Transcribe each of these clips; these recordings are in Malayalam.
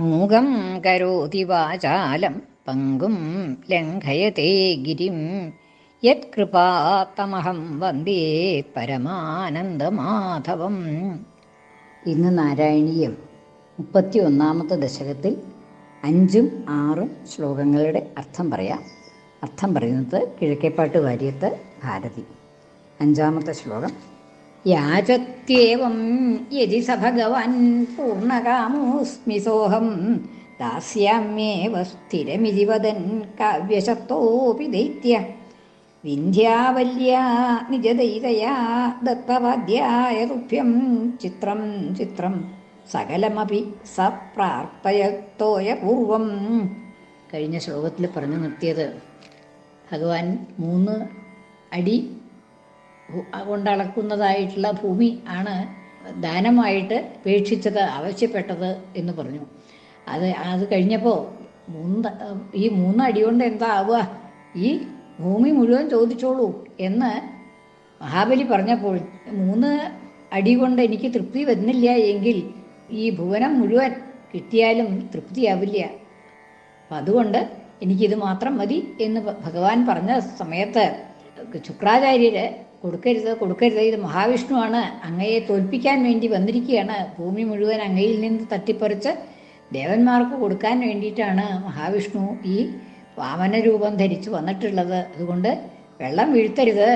മൂകം കരോതി വാചാലം പങ്കും ലംഘയത്തെ ഗിരിം. യത്കൃപാത്തമഹം വന്ദേ പരമാനന്ദമാധവം. ഇന്ന് നാരായണീയം മുപ്പത്തി ഒന്നാമത്തെ ദശകത്തിൽ അഞ്ചും ആറും ശ്ലോകങ്ങളുടെ അർത്ഥം പറയാം. അർത്ഥം പറയുന്നത് കിഴക്കേപ്പാട്ട് വാര്യത്ത് ഭാരതി. അഞ്ചാമത്തെ ശ്ലോകം. യാചത്യേവം യതി സ ഭഗവാൻ പൂർണകാമോസ്മി സോഹം. ദാസ്യാമ്യേവ സ്ഥിരമിതി വദൻ കാവ്യശത്തോപി ദൈത്യ. വിന്ധ്യാവല്യാ നിജദൈതയാ ദത്തവാദ്യായ തുഭ്യം ചിത്രം ചിത്രം. സകലമപി സ പൂർവം. കഴിഞ്ഞ ശ്ലോകത്തിൽ പറഞ്ഞു നിർത്തിയത് ഭഗവാൻ മൂന്ന് അടി കൊണ്ട് അളക്കുന്നതായിട്ടുള്ള ഭൂമി ആണ് ദാനമായിട്ട് ഉപേക്ഷിച്ചത് ആവശ്യപ്പെട്ടത് എന്ന് പറഞ്ഞു. അത് അത് കഴിഞ്ഞപ്പോൾ മൂന്ന് ഈ മൂന്നടി കൊണ്ട് എന്താ ആവുക? ഈ ഭൂമി മുഴുവൻ ചോദിച്ചോളൂ എന്ന് മഹാബലി പറഞ്ഞപ്പോൾ മൂന്ന് അടി കൊണ്ട് എനിക്ക് തൃപ്തി വരുന്നില്ല എങ്കിൽ ഈ ഭുവനം മുഴുവൻ കിട്ടിയാലും തൃപ്തിയാവില്ല. അപ്പം അതുകൊണ്ട് എനിക്കിത് മാത്രം മതി എന്ന് ഭഗവാൻ പറഞ്ഞ സമയത്ത് ശുക്രാചാര്യര് കൊടുക്കരുത് കൊടുക്കരുത്. ഇത് മഹാവിഷ്ണുവാണ്. അങ്ങയെ തോൽപ്പിക്കാൻ വേണ്ടി വന്നിരിക്കുകയാണ്. ഭൂമി മുഴുവൻ അങ്ങയിൽ നിന്ന് തട്ടിപ്പറിച്ച് ദേവന്മാർക്ക് കൊടുക്കാൻ വേണ്ടിയിട്ടാണ് മഹാവിഷ്ണു ഈ വാമന രൂപം ധരിച്ചു വന്നിട്ടുള്ളത്. അതുകൊണ്ട് വെള്ളം വീഴ്ത്തരുത്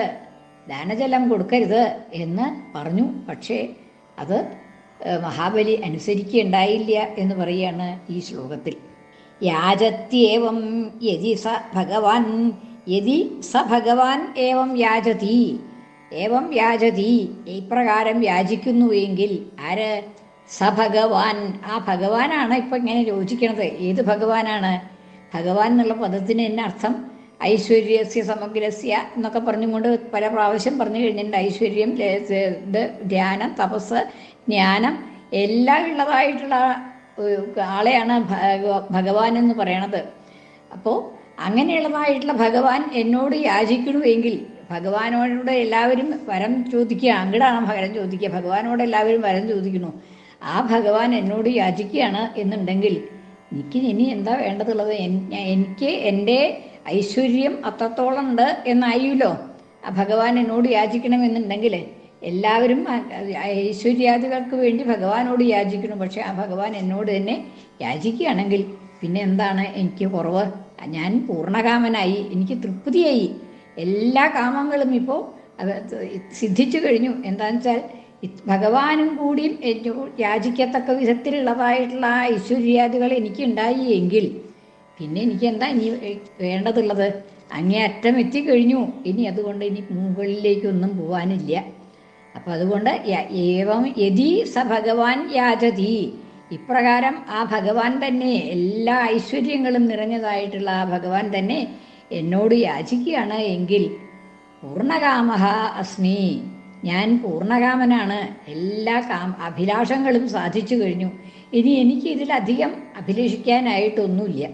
ദാനജലം കൊടുക്കരുത് എന്ന് പറഞ്ഞു. പക്ഷേ അത് മഹാബലി അനുസരിക്കുകയുണ്ടായില്ല എന്ന് പറയുകയാണ് ഈ ശ്ലോകത്തിൽ. യാജത്യേവം യതി സ ഭഗവാൻ യതി സ ഭഗവാൻ ഏവം യാചതി ഏവം വ്യാജതി. ഇപ്രകാരം വ്യാജിക്കുന്നു എങ്കിൽ ആര്? സ ഭഗവാൻ. ആ ഭഗവാനാണ് ഇപ്പം ഇങ്ങനെ യോജിക്കണത്. ഏത് ഭഗവാനാണ്? ഭഗവാൻ എന്നുള്ള പദത്തിന് തന്നെ അർത്ഥം ഐശ്വര്യസ്യ സമഗ്രസ്യ എന്നൊക്കെ പറഞ്ഞുകൊണ്ട് പല പ്രാവശ്യം പറഞ്ഞു കഴിഞ്ഞിട്ടുണ്ട്. ഐശ്വര്യം ഇത് ധ്യാനം തപസ് ജ്ഞാനം എല്ലാം ഉള്ളതായിട്ടുള്ള ആളെയാണ് ഭഗവാൻ എന്ന് പറയണത്. അപ്പോൾ അങ്ങനെയുള്ളതായിട്ടുള്ള ഭഗവാൻ എന്നോട് യാചിക്കണമെങ്കിൽ ഭഗവാനോട് എല്ലാവരും വരം ചോദിക്കുക അങ്ങടാണ് വരം ചോദിക്കുക ഭഗവാനോട് എല്ലാവരും വരം ചോദിക്കുന്നു. ആ ഭഗവാൻ എന്നോട് യാചിക്കുകയാണ് എന്നുണ്ടെങ്കിൽ എനിക്ക് ഇനി എന്താ വേണ്ടതുള്ളത്? എനിക്ക് എന്റെ ഐശ്വര്യം അത്രത്തോളം ഉണ്ട് എന്നായില്ലോ. ആ ഭഗവാൻ എന്നോട് യാചിക്കണം യാചിക്കണമെന്നുണ്ടെങ്കിൽ എല്ലാവരും ഐശ്വര്യാദികൾക്ക് വേണ്ടി ഭഗവാനോട് യാചിക്കണം പക്ഷെ ആ ഭഗവാൻ എന്നോട് തന്നെ യാചിക്കുകയാണെങ്കിൽ പിന്നെ എന്താണ്? എനിക്ക് കുറവ്. ഞാൻ പൂർണകാമനായി എനിക്ക് തൃപ്തിയായി. എല്ലാ കാമങ്ങളും ഇപ്പോൾ സിദ്ധിച്ചു കഴിഞ്ഞു. എന്താണെന്ന് വെച്ചാൽ ഭഗവാനും കൂടി യാചിക്കത്തക്ക വിധത്തിലുള്ളതായിട്ടുള്ള ആ ഐശ്വര്യാദികൾ എനിക്ക് ഉണ്ടായി എങ്കിൽ പിന്നെ എനിക്ക് എന്താ ഇനി വേണ്ടതുള്ളത്? അങ്ങേ അറ്റം എത്തിക്കഴിഞ്ഞു ഇനി അതുകൊണ്ട് ഇനി മുകളിലേക്കൊന്നും പോവാനില്ല. അപ്പോൾ അതുകൊണ്ട് ഏവം യതി സ ഭഗവാൻ യാചതി. ഇപ്രകാരം ആ ഭഗവാൻ തന്നെ എല്ലാ ഐശ്വര്യങ്ങളും നിറഞ്ഞതായിട്ടുള്ള ആ ഭഗവാൻ തന്നെ എന്നോട് യാചിക്കുകയാണ് എങ്കിൽ പൂർണകാമഹ അസ്മി. ഞാൻ പൂർണകാമനാണ് എല്ലാ കാം അഭിലാഷങ്ങളും സാധിച്ചു കഴിഞ്ഞു. ഇനി എനിക്ക് ഇതിലധികം അഭിലഷിക്കാനായിട്ടൊന്നുമില്ല.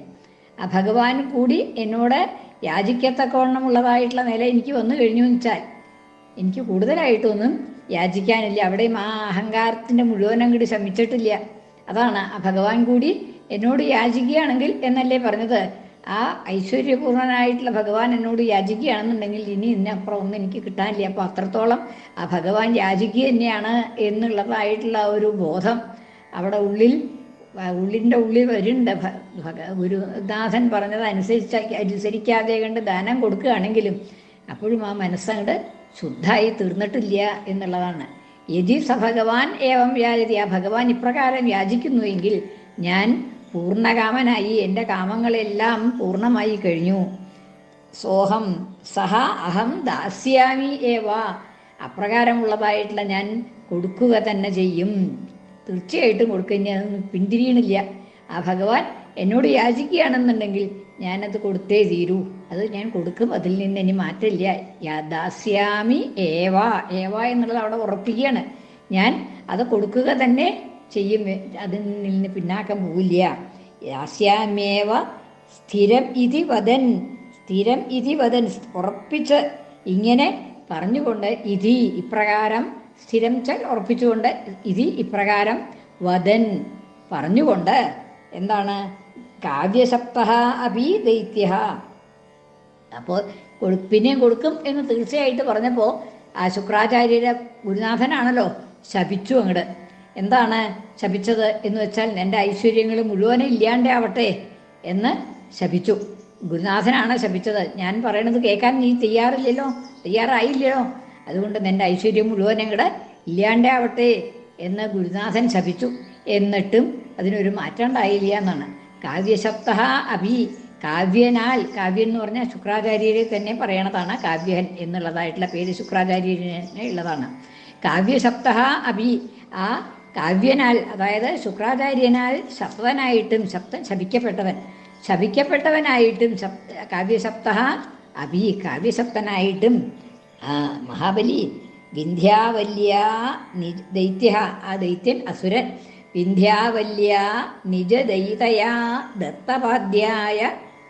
ആ ഭഗവാൻ കൂടി എന്നോട് യാചിക്കത്തക്കവണ്ണമുള്ളതായിട്ടുള്ള നില എനിക്ക് വന്നു കഴിഞ്ഞു എന്ന് വെച്ചാൽ എനിക്ക് കൂടുതലായിട്ടൊന്നും യാചിക്കാനില്ല. അവിടെയും ആ അഹങ്കാരത്തിന്റെ മുഴുവൻ അങ്ങോട്ട് ശമിച്ചിട്ടില്ല. അതാണ് ആ ഭഗവാൻ കൂടി എന്നോട് യാചിക്കുകയാണെങ്കിൽ എന്നല്ലേ പറഞ്ഞത്? ആ ഐശ്വര്യപൂർണനായിട്ടുള്ള ഭഗവാൻ എന്നോട് യാചിക്കുകയാണെന്നുണ്ടെങ്കിൽ ഇനി ഇന്നപ്പുറം ഒന്നും എനിക്ക് കിട്ടാനില്ല. അപ്പോൾ അത്രത്തോളം ആ ഭഗവാൻ യാചിക്കുക തന്നെയാണ് എന്നുള്ളതായിട്ടുള്ള ഒരു ബോധം അവിടെ ഉള്ളിൽ ഉള്ളിന്റെ ഉള്ളിൽ വരുന്നുണ്ട്. ഗുരുനാഥൻ പറഞ്ഞത് അനുസരിച്ച അനുസരിക്കാതെ കണ്ട് ദാനം കൊടുക്കുകയാണെങ്കിലും അപ്പോഴും ആ മനസ്സങ്ങട് ശുദ്ധമായി തീർന്നിട്ടില്ല എന്നുള്ളതാണ്. യതി സ ഭഗവാൻ ഏവം വ്യാജതി ആ ഭഗവാൻ ഇപ്രകാരം യാചിക്കുന്നുവെങ്കിൽ ഞാൻ പൂർണകാമനായി എന്റെ കാമങ്ങളെല്ലാം പൂർണമായി കഴിഞ്ഞു. സോഹം സഹ അഹം ദാസ്യാമി ഏവ അപ്രകാരമുള്ളതായിട്ടുള്ള ഞാൻ കൊടുക്കുക തന്നെ ചെയ്യും. തീർച്ചയായിട്ടും കൊടുക്കുക ഞാൻ പിന്തിരിയണില്ല. ആ ഭഗവാൻ എന്നോട് യാചിക്കുകയാണെന്നുണ്ടെങ്കിൽ ഞാനത് കൊടുത്തേ തീരൂ. അത് ഞാൻ കൊടുക്കും അതിൽ നിന്ന് ഇനി മാറ്റില്ല യാ- ദാസ്യാമി ഏവ ഏവ എന്നുള്ളത് അവിടെ ഉറപ്പിക്കുകയാണ്. ഞാൻ അത് കൊടുക്കുക തന്നെ ചെയ്യും. അതിൽ നിന്ന് പിന്നാക്കം പോവില്ല. യാസ്യാമേവ സ്ഥിരം ഇതി വദൻ. സ്ഥിരം ഇതി വദൻ. ഉറപ്പിച്ച് ഇങ്ങനെ പറഞ്ഞുകൊണ്ട് ഇതി ഇപ്രകാരം സ്ഥിരം ചൽ ഉറപ്പിച്ചുകൊണ്ട് ഇതി ഇപ്രകാരം വദൻ പറഞ്ഞുകൊണ്ട് എന്താണ്? കാവ്യശബ്ദ അഭി ദൈത്യ അപ്പോൾ പിന്നെയും കൊടുക്കും എന്ന് തീർച്ചയായിട്ട് പറഞ്ഞപ്പോൾ ആ ശുക്രാചാര്യരെ ഗുരുനാഥനാണല്ലോ ശപിച്ചു അങ്ങട്. എന്താണ് ശപിച്ചത് എന്ന് വെച്ചാൽ എന്റെ ഐശ്വര്യങ്ങൾ മുഴുവനും ഇല്ലാണ്ടാവട്ടെ എന്ന് ശപിച്ചു. ഗുരുനാഥനാണ് ശപിച്ചത്. ഞാൻ പറയണത് കേൾക്കാൻ നീ തയ്യാറില്ലല്ലോ? തയ്യാറായില്ലല്ലോ അതുകൊണ്ട് നിന്റെ ഐശ്വര്യം മുഴുവനും കൂടെ ഇല്ലാണ്ടാവട്ടെ എന്ന് ഗുരുനാഥൻ ശപിച്ചു. എന്നിട്ടും അതിനൊരു മാറ്റം ഉണ്ടായില്ല എന്നാണ്. കാവ്യശബ്ദ അഭി. കാവ്യനാൽ കാവ്യം എന്ന് പറഞ്ഞാൽ ശുക്രാചാര്യരെ തന്നെ പറയണതാണ് കാവ്യൻ എന്നുള്ളതായിട്ടുള്ള പേര് ശുക്രാചാര്യനെ ഉള്ളതാണ്. കാവ്യശബ്ദ അഭി. ആ കാവ്യനാൽ അതായത് ശുക്രാചാര്യനാൽ ശബ്ദനായിട്ടും സപ്തൻ ശപിക്കപ്പെട്ടവൻ. ശപിക്കപ്പെട്ടവനായിട്ടും സപ്ത കാവ്യശബ്ദ അഭി കാവ്യശബ്ദനായിട്ടും ആ മഹാബലി വിന്ധ്യാവല്യ നിജ ദൈത്യ ആ ദൈത്യൻ അസുരൻ വിന്ധ്യാവല്യ നിജദൈതയാ ദത്തപാദ്യായ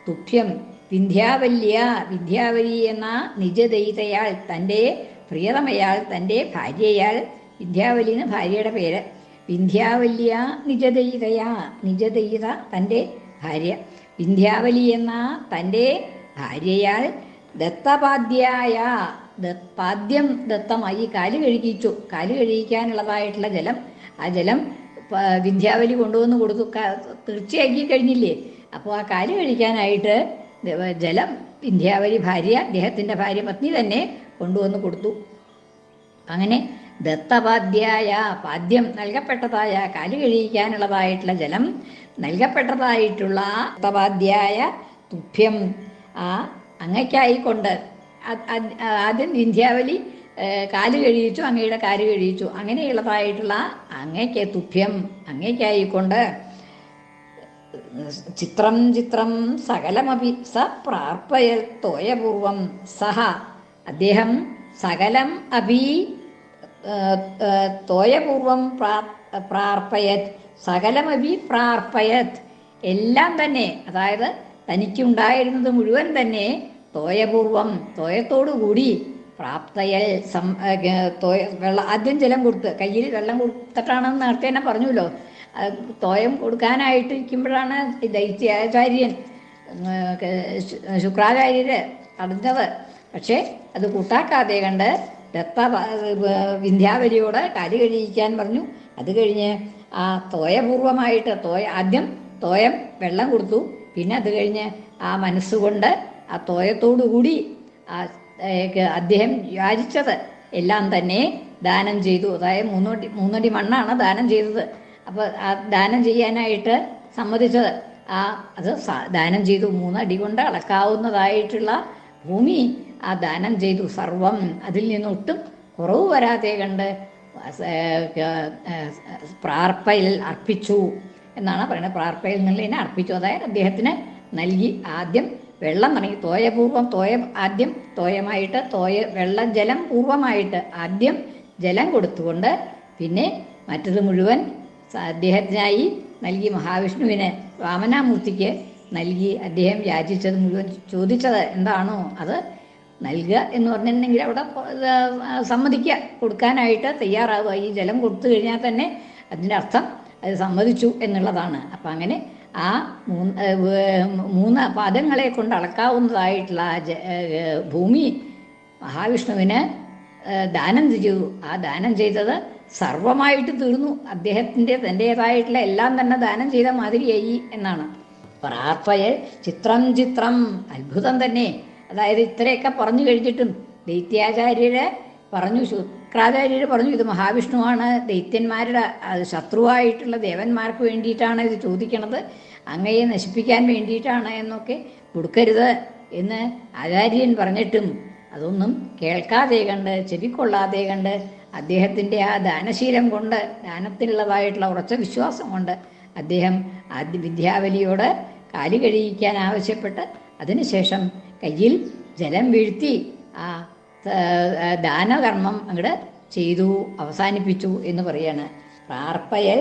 തുഭ്യം വിന്ധ്യാവല്യ വിന്ധ്യാവലി എന്ന നിജദൈതയാൾ തന്റെ പ്രിയതമയാൾ തന്റെ ഭാര്യയാൾ വിന്ധ്യാവലി എന്ന് ഭാര്യയുടെ പേര്. വിന്ധ്യാവല്യ നിജദൈതയാ നിജദൈത തന്റെ ഭാര്യ. വിന്ധ്യാവലി എന്ന തന്റെ ഭാര്യയാൽ ദത്തപാദ്യായ പാദ്യം ദത്തമായി കാൽ കഴുകിച്ചു. കാൽ കഴുകിക്കാനുള്ളതായിട്ടുള്ള ജലം ആ ജലം വിന്ധ്യാവലി കൊണ്ടുവന്ന് കൊടുത്തു. തീർച്ചയാക്കി കഴിഞ്ഞില്ലേ? അപ്പോൾ ആ കാൽ കഴിക്കാനായിട്ട് ജലം വിന്ധ്യാവലി ഭാര്യ അദ്ദേഹത്തിന്റെ ഭാര്യ പത്നി തന്നെ കൊണ്ടുവന്ന് കൊടുത്തു. അങ്ങനെ ദത്തപാദ്യായ പാദ്യം നൽകപ്പെട്ടതായ കാൽ കഴിയിക്കാനുള്ളതായിട്ടുള്ള ജലം നൽകപ്പെട്ടതായിട്ടുള്ള ദത്തപാദ്യായ തുഭ്യം ആ അങ്ങയ്ക്കായിക്കൊണ്ട് ആദ്യം വിന്ധ്യാവലി കാൽ കഴിയിച്ചു അങ്ങയുടെ കാൽ കഴിയിച്ചു. അങ്ങനെയുള്ളതായിട്ടുള്ള അങ്ങയ്ക്ക് തുഭ്യം അങ്ങയ്ക്കായിക്കൊണ്ട് ചിത്രം ചിത്രം സകലമപി സ പ്രാർപ്പയൽ തോയപൂർവം സഹ അദ്ദേഹം സകലം അഭി തോയപൂർവം പ്രാ- പ്രാർപ്പയത് സകലമഭി പ്രാർപ്പയത് എല്ലാം തന്നെ അതായത് തനിക്കുണ്ടായിരുന്നത് മുഴുവൻ തന്നെ തോയപൂർവം തോയത്തോടുകൂടി പ്രാപ്തയൽ സം തോയ വെള്ളം ആദ്യം ജലം കൊടുത്ത് കയ്യിൽ വെള്ളം കൊടുത്തിട്ടാണെന്ന് നേരത്തെ തന്നെ പറഞ്ഞല്ലോ തോയം കൊടുക്കാനായിട്ട് ഇരിക്കുമ്പോഴാണ് ദൈത്യാചാര്യൻ ശുക്രാചാര്യര് തടഞ്ഞത്. പക്ഷേ അത് കൂട്ടാക്കാതെ കണ്ട് ദത്ത വിന്ധ്യാവലിയോട് കരി കഴിയിക്കാൻ പറഞ്ഞു. അത് കഴിഞ്ഞ് ആ തോയപൂർവമായിട്ട് തോയ ആദ്യം തോയം വെള്ളം കൊടുത്തു. പിന്നെ അത് കഴിഞ്ഞ് ആ മനസ്സുകൊണ്ട് ആ തോയത്തോടുകൂടി ആ അദ്ദേഹം യാചിച്ചത്. എല്ലാം തന്നെ ദാനം ചെയ്തു. അതായത് മൂന്നടി മൂന്നടി മണ്ണാണ് ദാനം ചെയ്തത്. അപ്പോൾ ആ ദാനം ചെയ്യാനായിട്ട് സമ്മതിച്ചത്. ആ അത് ദാനം ചെയ്തു. മൂന്നടി കൊണ്ട് അളക്കാവുന്നതായിട്ടുള്ള ഭൂമി ആ ദാനം ചെയ്തു. സർവം അതിൽ നിന്നൊട്ടും കുറവ് വരാതെ കണ്ട് പ്രാർപ്പയിൽ അർപ്പിച്ചു എന്നാണ് പറയുന്നത്. പ്രാർപ്പയിൽ നിന്നുള്ളതിനെ അർപ്പിച്ചു. അതായത് അദ്ദേഹത്തിന് നൽകി ആദ്യം വെള്ളം തുടങ്ങി തോയപൂർവം തോയ ആദ്യം തോയമായിട്ട് തോയ വെള്ളം ജലം പൂർവമായിട്ട് ആദ്യം ജലം കൊടുത്തുകൊണ്ട് പിന്നെ മറ്റത് മുഴുവൻ അദ്ദേഹത്തിനായി നൽകി. മഹാവിഷ്ണുവിന് വാമനാമൂർത്തിക്ക് നൽകി. അദ്ദേഹം യാചിച്ചത് മുഴുവൻ ചോദിച്ചത് എന്താണോ അത് നൽകുക എന്ന് പറഞ്ഞിട്ടുണ്ടെങ്കിൽ അവിടെ സമ്മതിക്കുക. കൊടുക്കാനായിട്ട് തയ്യാറാവുക. ഈ ജലം കൊടുത്തു കഴിഞ്ഞാൽ തന്നെ അതിന്റെ അർത്ഥം അത് സമ്മതിച്ചു എന്നുള്ളതാണ്. അപ്പം അങ്ങനെ ആ മൂന്ന് മൂന്ന് പദങ്ങളെ കൊണ്ട് അളക്കാവുന്നതായിട്ടുള്ള ആ ഭൂമി മഹാവിഷ്ണുവിന് ദാനം ചെയ്തു. ആ ദാനം ചെയ്തത് സർവമായിട്ട് തീർന്നു. അദ്ദേഹത്തിന്റെ തന്റേതായിട്ടുള്ള എല്ലാം തന്നെ ദാനം ചെയ്ത മാതിരിയായി എന്നാണ്. പ്രാർത്ഥയെ ചിത്രം ചിത്രം അത്ഭുതം തന്നെ. അതായത് ഇത്രയൊക്കെ പറഞ്ഞു കഴിഞ്ഞിട്ടും ദൈത്യാചാര്യര് പറഞ്ഞു ശുക്രാചാര്യര് പറഞ്ഞു ഇത് മഹാവിഷ്ണുവാണ് ദൈത്യന്മാരുടെ ശത്രുവായിട്ടുള്ള ദേവന്മാർക്ക് വേണ്ടിയിട്ടാണ് ഇത് ചോദിക്കണത് അങ്ങയെ നശിപ്പിക്കാൻ വേണ്ടിയിട്ടാണ് എന്നൊക്കെ കൊടുക്കരുത് എന്ന് ആചാര്യൻ പറഞ്ഞിട്ടും അതൊന്നും കേൾക്കാതെ കണ്ട് ചെവിക്കൊള്ളാതെ കണ്ട് അദ്ദേഹത്തിന്റെ ആ ദാനശീലം കൊണ്ട് ദാനത്തിലുള്ളതായിട്ടുള്ള ഉറച്ച വിശ്വാസം കൊണ്ട് അദ്ദേഹം ആദ്യ വിദ്യാവലിയോട് കാലി കഴിയിക്കാൻ ആവശ്യപ്പെട്ട് അതിനുശേഷം കയ്യിൽ ജലം വീഴ്ത്തി ആ ദാനകർമ്മം അങ്ങോട്ട് ചെയ്തു അവസാനിപ്പിച്ചു എന്ന് പറയാണ്. പ്രാർപ്പയൽ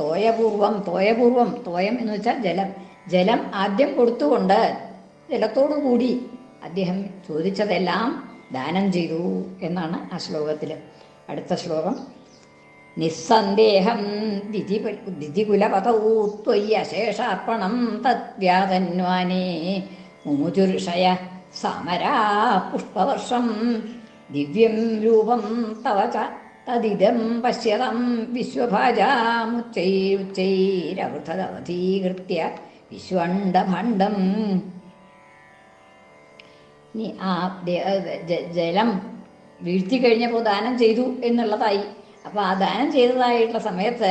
തോയപൂർവം തോയപൂർവം തോയം എന്ന് വെച്ചാൽ ജലം. ജലം ആദ്യം കൊടുത്തുകൊണ്ട് ജലത്തോടു കൂടി അദ്ദേഹം ചോദിച്ചതെല്ലാം ദാനം ചെയ്തു എന്നാണ് ആ ശ്ലോകത്തിൽ അടുത്ത ശ്ലോകം. നിസ്സന്ദേഹം ദിതികുലപതൗ ത്വയ്യശേഷാർപ്പണം തദ്വ്യാതന്വാനേ. മുമുചുർഷയ സമരാ പുഷ്പവർഷം ദിവ്യം രൂപം തവ ച തദിദം പശ്യതം വിശ്വഭാജാമുച്ചൈരുച്ചൈരവൃതവധീകൃത്യ വിശ്വണ്ഡഭണ്ഡം. ഇനി ആ ജലം വീഴ്ത്തി കഴിഞ്ഞപ്പോൾ ദാനം ചെയ്തു എന്നുള്ളതായി. അപ്പോൾ ആ ദാനം ചെയ്തതായിട്ടുള്ള സമയത്ത്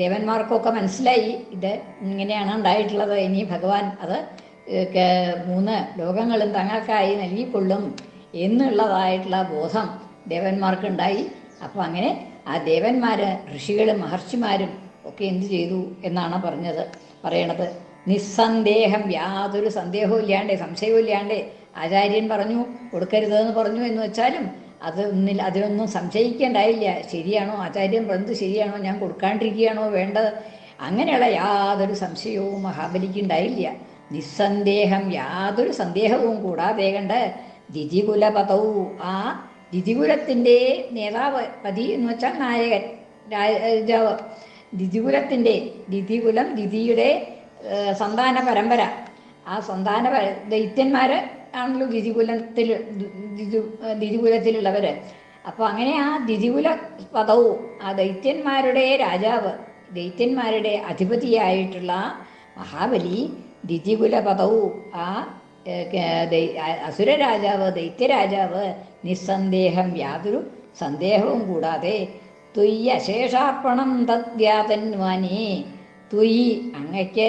ദേവന്മാർക്കൊക്കെ മനസ്സിലായി ഇത് ഇങ്ങനെയാണ് ഉണ്ടായിട്ടുള്ളത്. ഇനി ഭഗവാൻ അത് മൂന്ന് ലോകങ്ങളും തങ്ങൾക്കായി നൽകിക്കൊള്ളും എന്നുള്ളതായിട്ടുള്ള ബോധം ദേവന്മാർക്കുണ്ടായി. അപ്പോൾ അങ്ങനെ ആ ദേവന്മാർ ഋഷികളും മഹർഷിമാരും ഒക്കെ എന്തു ചെയ്തു എന്നാണ് പറഞ്ഞത് പറയണത്. നിസ്സന്ദേഹം യാതൊരു സന്ദേഹവും ഇല്ലാണ്ടേ സംശയവും ഇല്ലാണ്ടേ ആചാര്യൻ പറഞ്ഞു കൊടുക്കരുതെന്ന് പറഞ്ഞു എന്ന് വെച്ചാലും അതൊന്നിൽ അതിനൊന്നും സംശയിക്കേണ്ടായില്ല. ശരിയാണോ ആചാര്യൻ പറഞ്ഞത് ശരിയാണോ? ഞാൻ കൊടുക്കാണ്ടിരിക്കുകയാണോ വേണ്ടത്? അങ്ങനെയുള്ള യാതൊരു സംശയവും മഹാബലിക്ക് ഉണ്ടായില്ല. നിസ്സന്ദേഹം യാതൊരു സന്ദേഹവും കൂടാതെ കണ്ട് ദിതികുലപതവും ആ ദിതികുലത്തിന്റെ നേതാവ് പതി എന്ന് വെച്ചാൽ നായകൻ രാജാവ്. ദിതികുലത്തിന്റെ ദിതികുലം ദിതിയുടെ സന്താന പരമ്പര. ആ സന്താന ദൈത്യന്മാർ ആണല്ലോ ദിതികുലത്തിൽ ദിതു ദിതികുലത്തിലുള്ളവര് അപ്പോൾ അങ്ങനെ ആ ദിതികുല പദവും ആ ദൈത്യന്മാരുടെ രാജാവ് ദൈത്യന്മാരുടെ അധിപതിയായിട്ടുള്ള മഹാബലി ദിതികുല പദവും ആ അസുര രാജാവ് ദൈത്യരാജാവ് നിസ്സന്ദേഹം യാതൊരു സന്ദേഹവും കൂടാതെ തുയ്യ അശേഷാർപ്പണം തദ്വ്യാതന്മാനി തുയി അങ്ങയ്ക്ക്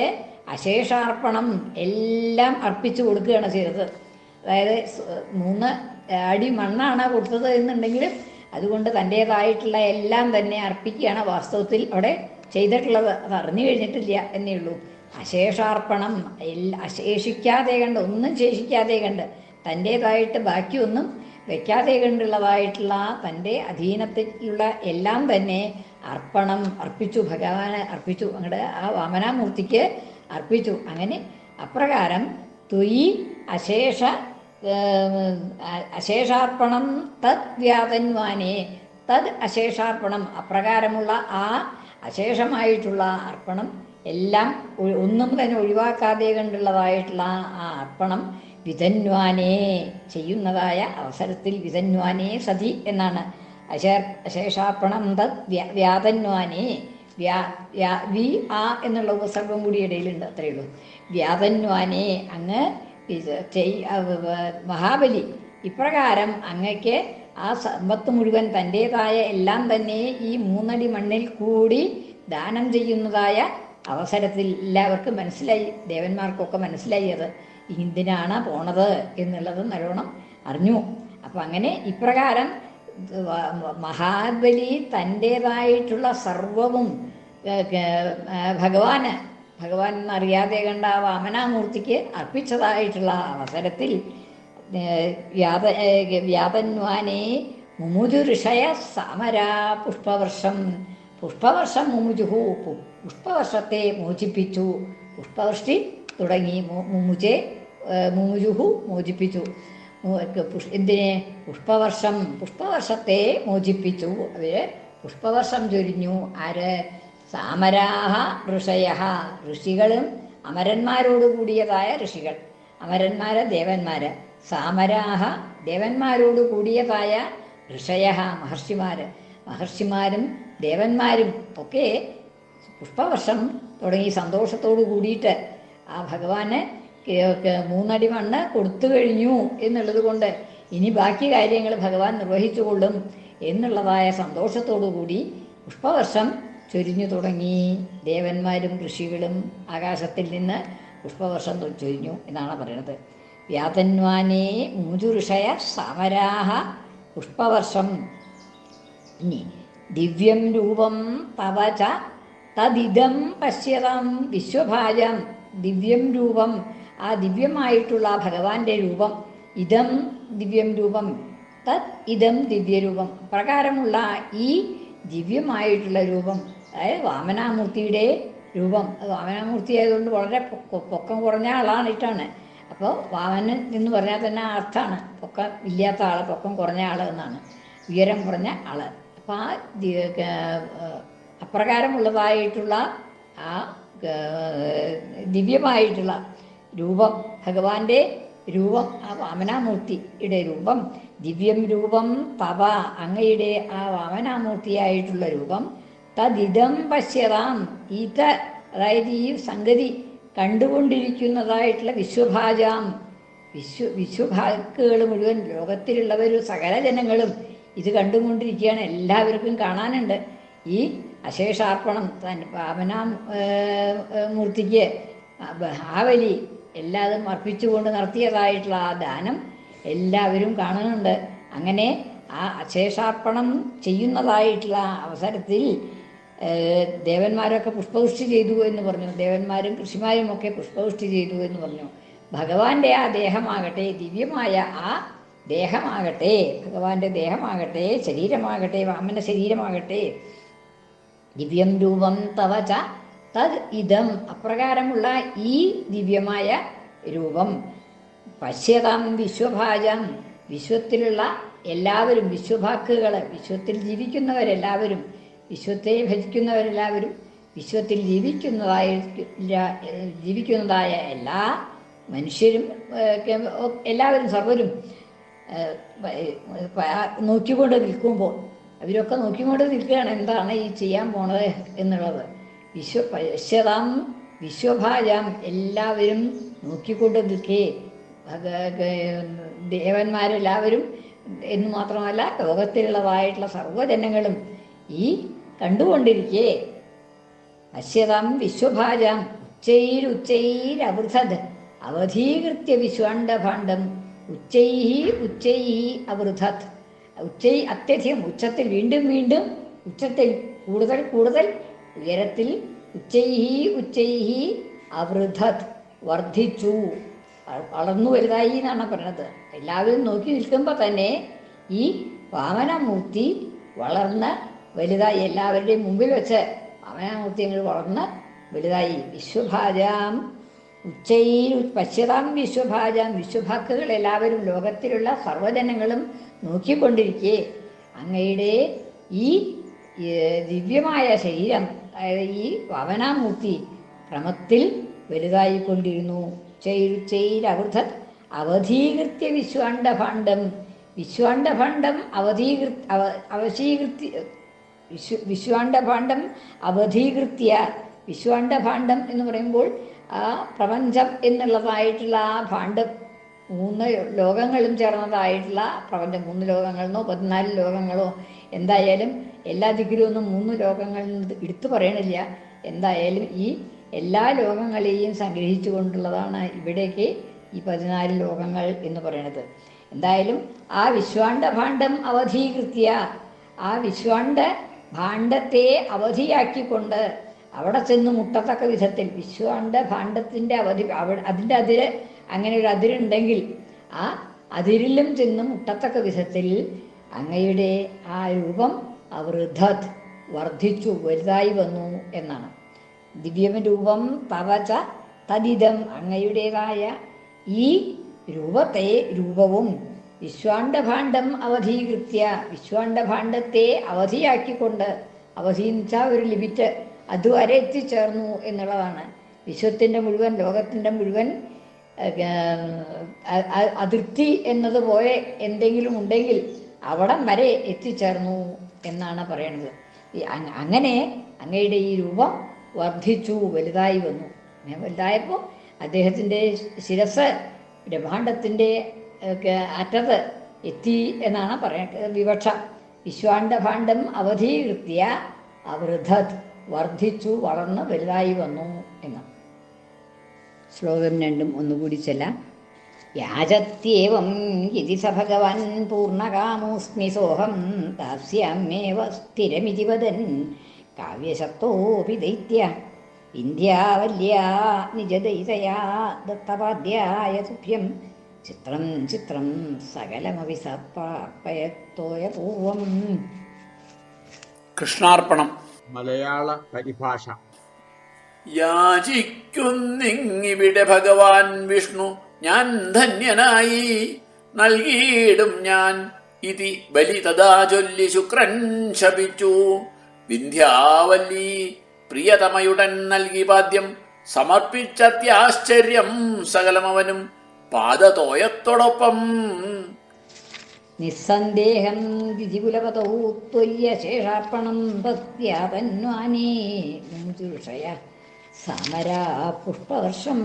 അശേഷാർപ്പണം എല്ലാം അർപ്പിച്ചു കൊടുക്കുകയാണ് ചെയ്തത്. അതായത് മൂന്ന് അടി മണ്ണാണ് കൊടുത്തത് എന്നുണ്ടെങ്കിലും അതുകൊണ്ട് തന്റേതായിട്ടുള്ള എല്ലാം തന്നെ അർപ്പിക്കുകയാണ് വാസ്തവത്തിൽ അവിടെ ചെയ്തിട്ടുള്ളത്. അത് അറിഞ്ഞു കഴിഞ്ഞിട്ടില്ല എന്നേ ഉള്ളൂ. അശേഷാർപ്പണം അശേഷിക്കാതെ കണ്ട് ഒന്നും ശേഷിക്കാതെ കണ്ട് തന്റേതായിട്ട് ബാക്കിയൊന്നും വെക്കാതെ കണ്ടുള്ളതായിട്ടുള്ള തന്റെ അധീനത്തിലുള്ള എല്ലാം തന്നെ അർപ്പണം അർപ്പിച്ചു ഭഗവാന് അർപ്പിച്ചു അങ്ങടെ ആ വാമനാമൂർത്തിക്ക് അർപ്പിച്ചു. അങ്ങനെ അപ്രകാരം തുയി അശേഷ അശേഷാർപ്പണം തത് വ്യാതന്വാനെ തത് അശേഷാർപ്പണം അപ്രകാരമുള്ള ആ അശേഷമായിട്ടുള്ള അർപ്പണം എല്ലാം ഒന്നും തന്നെ ഒഴിവാക്കാതെ കണ്ടുള്ളതായിട്ടുള്ള ആ അർപ്പണം വിധന്വാനേ ചെയ്യുന്നതായ അവസരത്തിൽ വിധന്വാനേ സതി എന്നാണ്. അശേഷാർപ്പണം തത് വ്യ- വ്യാതന്വാനേ. വ്യാ വി ആ എന്നുള്ള ഉപസർഗം കൂടി ഇടയിലുണ്ട് അത്രയേ ഉള്ളൂ. വ്യാതന്വാനേ അങ്ങ് മഹാബലി. ഇപ്രകാരം അങ്ങക്ക് ആ സമ്പത്ത് മുഴുവൻ തന്റേതായ എല്ലാം തന്നെ ഈ മൂന്നടി മണ്ണിൽ കൂടി ദാനം ചെയ്യുന്നതായ അവസരത്തിൽ എല്ലാവർക്കും മനസ്സിലായി ദേവന്മാർക്കൊക്കെ മനസ്സിലായി അത്. എന്തിനാണ് പോണത് എന്നുള്ളത് നല്ലോണം അറിഞ്ഞു. അപ്പം അങ്ങനെ ഇപ്രകാരം മഹാബലി തന്റേതായിട്ടുള്ള സർവവും ഭഗവാന് ഭഗവാൻ എന്നറിയാതെ കണ്ട വാമനാമൂർത്തിക്ക് അർപ്പിച്ചതായിട്ടുള്ള അവസരത്തിൽ വ്യാപ വ്യാപന്വാനെ മുമുജു ഋഷയ സമരാ പുഷ്പവർഷം. പുഷ്പവർഷം മുമുജുഹു പുഷ്പവർഷത്തെ മോചിപ്പിച്ചു. പുഷ്പവൃഷ്ടി തുടങ്ങി. മുമുജെ മുമുജുഹു മോചിപ്പിച്ചു. പുഷ്- എന്തിനെ? പുഷ്പവർഷം. പുഷ്പവർഷത്തെ മോചിപ്പിച്ചു. അവർ പുഷ്പവർഷം ചൊരിഞ്ഞു. ആര്? സാമരാഹ ഋഷയ ഋഷികളും അമരന്മാരോട് കൂടിയതായ ഋഷികൾ. അമരന്മാര് ദേവന്മാര്. സാമരാഹ ദേവന്മാരോട് കൂടിയതായ ഋഷയ മഹർഷിമാര്. മഹർഷിമാരും ദേവന്മാരും ഒക്കെ പുഷ്പവർഷം തുടങ്ങി സന്തോഷത്തോടു കൂടിയിട്ട് ആ ഭഗവാന് മൂന്നടി മണ്ണ് കൊടുത്തു കഴിഞ്ഞു എന്നുള്ളത് കൊണ്ട് ഇനി ബാക്കി കാര്യങ്ങൾ ഭഗവാൻ നിർവഹിച്ചുകൊള്ളും എന്നുള്ളതായ സന്തോഷത്തോടു കൂടി പുഷ്പവർഷം ചൊരിഞ്ഞു തുടങ്ങി. ദേവന്മാരും ഋഷികളും ആകാശത്തിൽ നിന്ന് പുഷ്പവർഷം ചൊരിഞ്ഞു എന്നാണ് പറയുന്നത് വ്യാതന്വാനേ മൂജുഋഷയ സമരാഹ പുഷ്പവർഷം. ഇനി ദിവ്യം രൂപം തവ ച തദിദം പശ്യതാം വിശ്വഭാജം ദിവ്യം രൂപം. ആ ദിവ്യമായിട്ടുള്ള ഭഗവാന്റെ രൂപം ഇതം ദിവ്യം രൂപം തത് ഇതം ദിവ്യരൂപം പ്രകാരമുള്ള ഈ ദിവ്യമായിട്ടുള്ള രൂപം അതായത് വാമനാമൂർത്തിയുടെ രൂപം. വാമനാമൂർത്തി ആയതുകൊണ്ട് വളരെ പൊക്ക- കുറഞ്ഞ ആളാണിട്ടാണ് അപ്പോൾ വാമനൻ എന്ന് പറഞ്ഞാൽ തന്നെ അർത്ഥമാണ് പൊക്കം ഇല്ലാത്ത ആൾ പൊക്കം കുറഞ്ഞ ആൾ എന്നാണ്. ഉയരം കുറഞ്ഞ ആൾ അപ്പോൾ ആ അപ്രകാരമുള്ളതായിട്ടുള്ള ആ ദിവ്യമായിട്ടുള്ള രൂപം ഭഗവാന്റെ രൂപം ആ വാമനാമൂർത്തിയുടെ രൂപം ദിവ്യം രൂപം തവ അങ്ങയുടെ ആ വാമനാമൂർത്തിയായിട്ടുള്ള രൂപം തദിതം പശ്യതാം ഇത അതായത് ഈ സംഗതി കണ്ടുകൊണ്ടിരിക്കുന്നതായിട്ടുള്ള വിശ്വഭാജാം. വിശ്വ വിശ്വഭാക്കുകൾ മുഴുവൻ ലോകത്തിലുള്ളവരും സകല ജനങ്ങളും ഇത് കണ്ടുകൊണ്ടിരിക്കുകയാണ്. എല്ലാവർക്കും കാണാനുണ്ട്. ഈ അശേഷാർപ്പണം തൻ പാവനാം മൂർത്തിക്ക് മഹാബലി എല്ലാതും അർപ്പിച്ചുകൊണ്ട് നടത്തിയതായിട്ടുള്ള ആ ദാനം എല്ലാവരും കാണുന്നുണ്ട്. അങ്ങനെ ആ അശേഷാർപ്പണം ചെയ്യുന്നതായിട്ടുള്ള അവസരത്തിൽ ദേവന്മാരൊക്കെ പുഷ്പവൃഷ്ടി ചെയ്തു എന്ന് പറഞ്ഞു. ദേവന്മാരും കൃഷിമാരും ഒക്കെ പുഷ്പവൃഷ്ടി ചെയ്തു എന്ന് പറഞ്ഞു. ഭഗവാന്റെ ആ ദേഹമാകട്ടെ ദിവ്യമായ ആ ദേഹമാകട്ടെ ഭഗവാന്റെ ദേഹമാകട്ടെ ശരീരമാകട്ടെ വാമന ശരീരമാകട്ടെ ദിവ്യം രൂപം തവച തത് ഇതം അപ്രകാരമുള്ള ഈ ദിവ്യമായ രൂപം. പശ്യതാം വിശ്വഭാജം. വിശ്വത്തിലുള്ള എല്ലാവരും വിശ്വഭാക്കുകൾ വിശ്വത്തിൽ ജീവിക്കുന്നവരെല്ലാവരും വിശ്വത്തെ ഭജിക്കുന്നവരെല്ലാവരും വിശ്വത്തിൽ ജീവിക്കുന്നതായ ജീവിക്കുന്നതായ എല്ലാ മനുഷ്യരും എല്ലാവരും സർവരും നോക്കിക്കൊണ്ട് നിൽക്കുമ്പോൾ അവരൊക്കെ നോക്കിക്കൊണ്ട് നിൽക്കുകയാണ്. എന്താണ് ഈ ചെയ്യാൻ പോണത് എന്നുള്ളത്? വിശ്വ പശ്യതാം വിശ്വഭാജാം എല്ലാവരും നോക്കിക്കൊണ്ട് നിൽക്കേ. ദേവന്മാരെല്ലാവരും എന്ന് മാത്രമല്ല ലോകത്തിലുള്ളതായിട്ടുള്ള സർവജനങ്ങളും ഈ കണ്ടുകൊണ്ടിരിക്കേ. പശ്യതാം വിശ്വഭാജാം ഉച്ചൈരുച്ചൈരവൃഥത് അവധീകൃത്യ വിശ്വാണ്ഡഭാണ്ഡം ഉച്ചൈ ഉച്ചൈ അവൃഥത് ഉച്ചൈ അത്യധികം ഉച്ചത്തിൽ വീണ്ടും വീണ്ടും ഉച്ചത്തിൽ കൂടുതൽ കൂടുതൽ ഉയരത്തിൽ ഉച്ചൈഹി ഉച്ചൈഹി അവൃഥത് വർദ്ധിച്ചു. വളർന്നു വലുതായി എന്നാണ് പറയുന്നത് എല്ലാവരും നോക്കി നിൽക്കുമ്പോൾ തന്നെ ഈ വാമനമൂർത്തി വളർന്ന് വലുതായി. എല്ലാവരുടെയും മുമ്പിൽ വെച്ച് വാമനമൂർത്തി വളർന്ന് വലുതായി. വിശ്വഭാജാം ഉച്ചയിൽ പശ്യതാം വിശ്വഭാജാം വിശ്വഭാക്കുകൾ എല്ലാവരും ലോകത്തിലുള്ള സർവജനങ്ങളും നോക്കിക്കൊണ്ടിരിക്കെ. അങ്ങയുടെ ഈ ദിവ്യമായ ശരീരം അതായത് ഈ വവനാമൂർത്തി ക്രമത്തിൽ വലുതായിക്കൊണ്ടിരുന്നു. ചെയ്രവൃഥ അവധീകൃത്യ വിശ്വാണ്ഡഭാണ്ഡം വിശ്വാണ്ഡഭാണ്ഡം അവധീകൃ അവ അവശീകൃത്യ വിശ്വ വിശ്വാണ്ഡഭാണ്ഡം അവധീകൃത്യ വിശ്വാണ്ഡഭാണ്ഡം എന്ന് പറയുമ്പോൾ ആ പ്രപഞ്ചം എന്നുള്ളതായിട്ടുള്ള ആ ഭാണ്ഡ് മൂന്ന് ലോകങ്ങളും ചേർന്നതായിട്ടുള്ള പ്രപഞ്ചം മൂന്ന് ലോകങ്ങളെന്നോ പതിനാല് ലോകങ്ങളോ എന്തായാലും എല്ലാ ദിക്കിലും ഒന്നും മൂന്ന് ലോകങ്ങളിൽ നിന്ന് എടുത്തു പറയണില്ല. എന്തായാലും ഈ എല്ലാ ലോകങ്ങളെയും സംഗ്രഹിച്ചു കൊണ്ടുള്ളതാണ് ഇവിടേക്ക് ഈ പതിനാല് ലോകങ്ങൾ എന്ന് പറയുന്നത് എന്തായാലും ആ വിശ്വാണ്ട ഭാണ്ഡം അവധീകൃത്യ ആ വിശ്വാണ്ട ഭാണ്ഡത്തെ അവധിയാക്കിക്കൊണ്ട് അവിടെ ചെന്ന് മുട്ടത്തക്ക വിധത്തിൽ വിശ്വാണ്ട ഭാണ്ഡത്തിന്റെ അവധി അവിടെ അതിന്റെ അതിര് അങ്ങനെ ഒരു അതിരുണ്ടെങ്കിൽ ആ അതിരിലും ചെന്ന് മുട്ടത്തക്ക വിധത്തിൽ അങ്ങയുടെ ആ രൂപം അവൃദ്ധത് വർദ്ധിച്ചു വലുതായി വന്നു എന്നാണ്. ദിവ്യരൂപം തവച തദിതം അങ്ങയുടേതായ ഈ രൂപത്തെ രൂപവും വിശ്വാണ്ഡഭാണ്ഡം അവധീകൃത്യ വിശ്വാണ്ഡഭാണ്ഡത്തെ അവധിയാക്കിക്കൊണ്ട് അവധി വെച്ചാൽ ഒരു ലിമിറ്റ് അതുവരെ എത്തിച്ചേർന്നു എന്നുള്ളതാണ്. വിശ്വത്തിന്റെ മുഴുവൻ ലോകത്തിന്റെ മുഴുവൻ അതിർത്തി എന്നതുപോലെ എന്തെങ്കിലും ഉണ്ടെങ്കിൽ അവിടം വരെ എത്തിച്ചേർന്നു എന്നാണ് പറയുന്നത് അങ്ങനെ അങ്ങയുടെ ഈ രൂപം വർദ്ധിച്ചു വലുതായി വന്നു. അങ്ങനെ വലുതായപ്പോൾ അദ്ദേഹത്തിന്റെ ശിരസ് ബ്രഹ്മാണ്ടത്തിന്റെ അറ്റത്ത് എത്തി എന്നാണ് പറയുന്നത് വിവക്ഷ വിശ്വാണ്ഡഭാണ്ഡം അവധീകൃത്യ അവൃദ്ധത് വർദ്ധിച്ചു വളർന്ന് വലുതായി വന്നു എന്ന്. ശ്ലോകം രണ്ടും ഒന്നുകൂടി ചെല്ലാം. യാചത്യേവം ഇതി സ ഭഗവാൻ പൂർണകാമോസ്മി സോഹം ദാസ്യാമ്യേവ സ്ഥിരമിതി വദൻ കാവ്യശക്തോപി ദൈത്യ ഇന്ത്യാവല്യ നിജദൈതയാ ദത്തപാദ്യായ തുഭ്യം ചിത്രം ചിത്രം സകലമപി സപ്പാപ്പയത്തോയ പൂർവം കൃഷ്ണാർപ്പണം. മലയാള പരിഭാഷ. യാചിക്കുന്നിങ്ങിവിടെ ഭഗവാൻ വിഷ്ണു ഞാൻ ധന്യനായി. നൽകിയിടും ഞാൻ. ഇതി ബലി തഥാ ചൊല്ലി ശുക്രൻ ശപിച്ചു. വിന്ധ്യാവല്ലി പ്രിയതമയുടൻ നൽകി പാദ്യം. സമർപ്പിച്ചത്യാശ്ചര്യം സകലമവനും. പാദതോയത്തോടൊപ്പം നിസ്സന്ദേഹം ത്വയ്യശേഷാർപ്പണം ഭക്ത്യാതന്വാനേ ചുരുഷയ സമരാ പുഷ്പവർഷം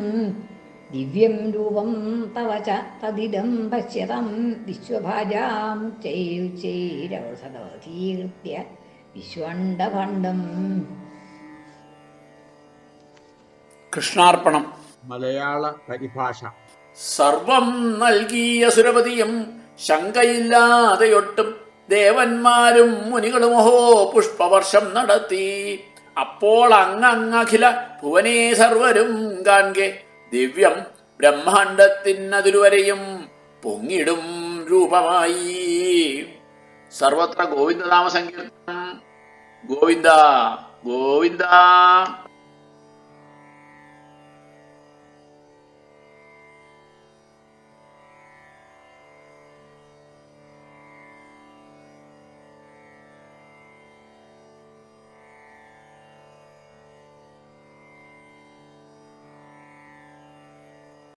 ദിവ്യം രൂപം തവ ച തദിദം പശ്യതം വിശ്വഭാജാം ചൈരുച്ചൈരവസതീകൃത്യ വിശ്വണ്ഡഭണ്ഡം കൃഷ്ണാർപ്പണം. മലയാള പരിഭാഷ. സർവം നൽകിയ സുരപതിയും ശങ്കയില്ലാതെയൊട്ടും ദേവന്മാരും മുനികളും ഓഹോ പുഷ്പവർഷം നടത്തി. അപ്പോൾ അങ്ങഖില ഭുവനേ സർവരും കാൺകെ. ദിവ്യം ബ്രഹ്മാണ്ടത്തിനതിരുവരെയും പൊങ്ങിടും രൂപമായി. സർവത്ര ഗോവിന്ദനാമ സങ്കീർത്തനം ഗോവിന്ദ ഗോവിന്ദ.